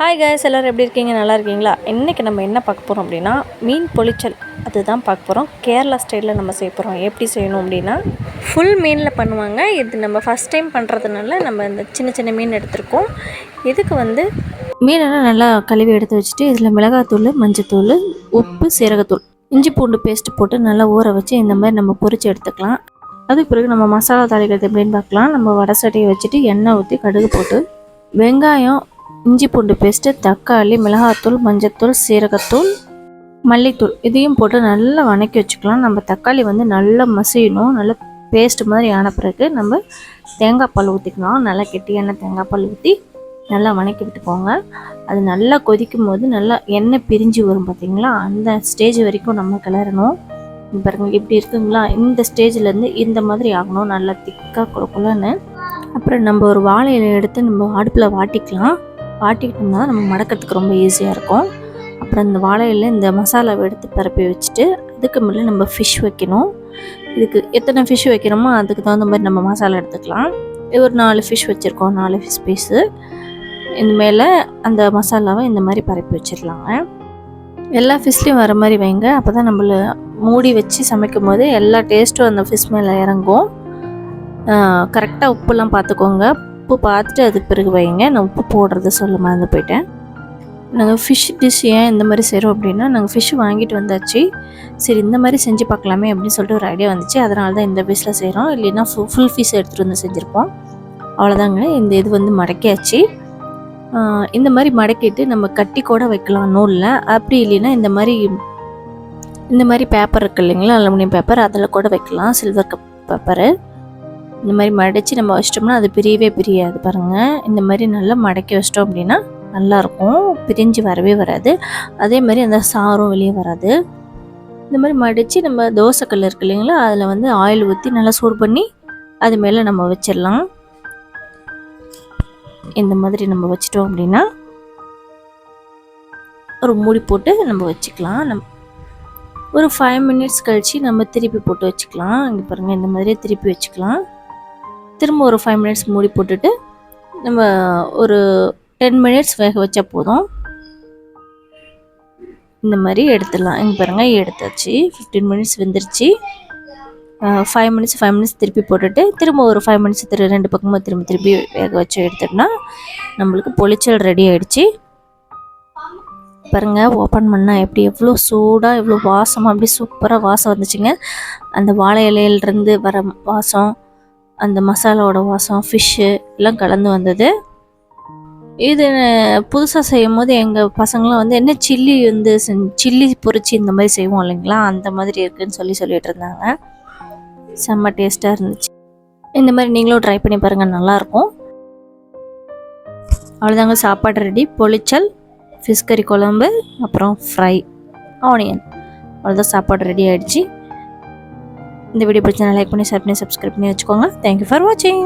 Hi guys எல்லோரும் எப்படி இருக்கீங்க? நல்லா இருக்கீங்களா? இன்றைக்கி நம்ம என்ன பார்க்க போகிறோம் அப்படின்னா மீன் பொளிச்சல் அதுதான் பார்க்க போகிறோம் கேரளா ஸ்டைலில் நம்ம செய்ய போகிறோம் எப்படி செய்யணும் அப்படின்னா ஃபுல் மீனில் பண்ணுவாங்க. இது நம்ம ஃபஸ்ட் டைம் பண்ணுறதுனால நம்ம இந்த சின்ன சின்ன மீன் எடுத்திருக்கோம். இதுக்கு வந்து மீனெல்லாம் நல்லா கழுவி எடுத்து வச்சுட்டு இதில் மிளகாத்தூள் மஞ்சத்தூள் உப்பு சீரகத்தூள் இஞ்சி பூண்டு பேஸ்ட்டு போட்டு நல்லா ஊற வச்சு இந்த மாதிரி நம்ம பொரித்து எடுத்துக்கலாம். அதுக்கு பிறகு நம்ம மசாலா தாளிக்கிறது எப்படின்னு பார்க்கலாம். நம்ம வடை சட்டியை வச்சுட்டு எண்ணெய் ஊற்றி கடுகு போட்டு வெங்காயம் இஞ்சி பூண்டு பேஸ்ட்டு தக்காளி மிளகாத்தூள் மஞ்சத்தூள் சீரகத்தூள் மல்லித்தூள் இதையும் போட்டு நல்லா வணக்கி வச்சுக்கலாம். நம்ம தக்காளி வந்து நல்லா மசியணும். நல்லா பேஸ்ட் மாதிரி ஆன பிறகு நம்ம தேங்காய் பால் ஊற்றிக்கலாம் நல்லா கெட்டியான தேங்காய் பால் ஊற்றி நல்லா வணக்கி விட்டுக்கோங்க. அது நல்லா கொதிக்கும் போது நல்லா எண்ணெய் பிரிஞ்சு வரும் பார்த்தீங்களா அந்த ஸ்டேஜ் வரைக்கும் நம்ம கிளறணும். பாருங்க இப்படி இருக்குங்களா? இந்த ஸ்டேஜ்லேருந்து இந்த மாதிரி ஆகணும். நல்லா திக்காக கொடுக்கலன்னு அப்புறம் நம்ம ஒரு வாழை எடுத்து நம்ம அடுப்பில் வாட்டிக்கலாம். வாட்டிக்கிட்டோம்னா நம்ம மடக்கிறதுக்கு ரொம்ப ஈஸியாக இருக்கும். அப்புறம் இந்த வாழை இந்த மசாலாவை எடுத்து பரப்பி வச்சுட்டு அதுக்கு மேலே நம்ம ஃபிஷ் வைக்கணும். இதுக்கு எத்தனை ஃபிஷ் வைக்கிறோமோ அதுக்கு தகுந்த மாதிரி நம்ம மசாலா எடுத்துக்கலாம். இது ஒரு நாலு ஃபிஷ் வச்சுருக்கோம் நாலு ஃபிஷ் பீஸு இந்த மேலே அந்த மசாலாவை இந்த மாதிரி பரப்பி வச்சிடலாங்க. எல்லா ஃபிஷ்லேயும் வர மாதிரி வைங்க. அப்போ தான் நம்மள மூடி வச்சு சமைக்கும் போது எல்லா டேஸ்ட்டும் அந்த ஃபிஷ் மேலே இறங்கும். கரெக்டாக உப்புலாம் பார்த்துக்கோங்க உப்பு பார்த்துட்டு அதுக்கு பிறகு வைங்க. நான் உப்பு போடுறத சொல்ல மறந்து போயிட்டேன். நாங்கள் ஃபிஷ் டிஷ் ஏன் இந்த மாதிரி செய்கிறோம் அப்படின்னா நாங்கள் ஃபிஷ் வாங்கிட்டு வந்தாச்சு. சரி இந்த மாதிரி செஞ்சு பார்க்கலாமே அப்படின்னு சொல்லிட்டு ஒரு ஐடியா வந்துச்சு. அதனால தான் இந்த ஃபிஷ்ஷில் செய்கிறோம் இல்லைன்னா ஃபுல் ஃபுல் ஃபிஷ் எடுத்துகிட்டு வந்து செஞ்சுருப்போம். அவ்வளோதாங்க இந்த இது வந்து மடக்கியாச்சு. இந்த மாதிரி மடக்கிட்டு நம்ம கட்டி கூட வைக்கலாம். நூலில் அப்படி இல்லைன்னா இந்த மாதிரி இந்த மாதிரி பேப்பர் இருக்கு இல்லைங்களா? அலுமினியம் பேப்பர் அதில் கூட வைக்கலாம். சில்வர் கப் பேப்பரு இந்த மாதிரி மடித்து நம்ம வச்சிட்டோம்னா அது பிரியவே பிரியாது பாருங்கள் இந்த மாதிரி நல்லா மடக்கி வச்சிட்டோம் அப்படின்னா நல்லாயிருக்கும். பிரிஞ்சு வரவே வராது. அதே மாதிரி அந்த சாரும் வெளியே வராது. இந்த மாதிரி மடித்து நம்ம தோசைக்கல் இருக்கு இல்லைங்களா அதில் வந்து ஆயில் ஊற்றி நல்லா சூடு பண்ணி அது மேலே நம்ம வச்சிடலாம். இந்த மாதிரி நம்ம வச்சிட்டோம் அப்படின்னா ஒரு மூடி போட்டு நம்ம வச்சுக்கலாம். நம் ஒரு ஃபைவ் மினிட்ஸ் கழித்து நம்ம திருப்பி போட்டு வச்சுக்கலாம். இங்கே பாருங்கள் இந்த மாதிரி திருப்பி வச்சுக்கலாம். திரும்ப ஒரு ஃபைவ் மினிட்ஸ் மூடி போட்டுட்டு நம்ம ஒரு டென் மினிட்ஸ் வேக வச்சா போதும். இந்த மாதிரி எடுத்துடலாம். இங்கே பாருங்கள் எடுத்தாச்சு. ஃபிஃப்டீன் மினிட்ஸ் வெந்துருச்சு. ஃபைவ் மினிட்ஸ் ஃபைவ் மினிட்ஸ் திருப்பி போட்டுட்டு திரும்ப ஒரு ஃபைவ் மினிட்ஸ் திரு ரெண்டு பக்கமும் திரும்ப திருப்பி வேக வச்சு எடுத்துட்டோம்னா நம்மளுக்கு பொளிச்சல் ரெடி ஆகிடுச்சு பாருங்க ஓப்பன் பண்ணால் எப்படி எவ்வளோ சூடாக எவ்வளோ வாசமாக அப்படி சூப்பராக வாசம் வந்துச்சுங்க. அந்த வாழை இலையிலேருந்து வர வாசம் அந்த மசாலாவோட வாசம் ஃபிஷ்ஷு எல்லாம் கலந்து வந்தது. இது புதுசாக செய்யும் போது எங்கள் பசங்களாம் வந்து என்ன சில்லி வந்து சில்லி பொரிச்சு இந்த மாதிரி செய்வோம் இல்லைங்களா? அந்த மாதிரி இருக்குன்னு சொல்லி சொல்லிட்டு இருந்தாங்க. செம்ம டேஸ்ட்டாக இருந்துச்சு. இந்த மாதிரி நீங்களும் ட்ரை பண்ணி பாருங்கள் நல்லாயிருக்கும். அவ்வளோதாங்க சாப்பாடு ரெடி பொளிச்சல் ஃபிஷ் கறி குழம்பு அப்புறம் ஃப்ரை ஆனியன் அவ்வளோதான் சாப்பாடு ரெடி ஆகிடுச்சு இந்த வீடியோ பிடிச்சா லைக் பண்ணி ஷேர் பண்ணி சப்ஸ்கிரைப் பண்ணி வச்சுக்கோங்க. தேங்க்யூ ஃபார் வாட்சிங்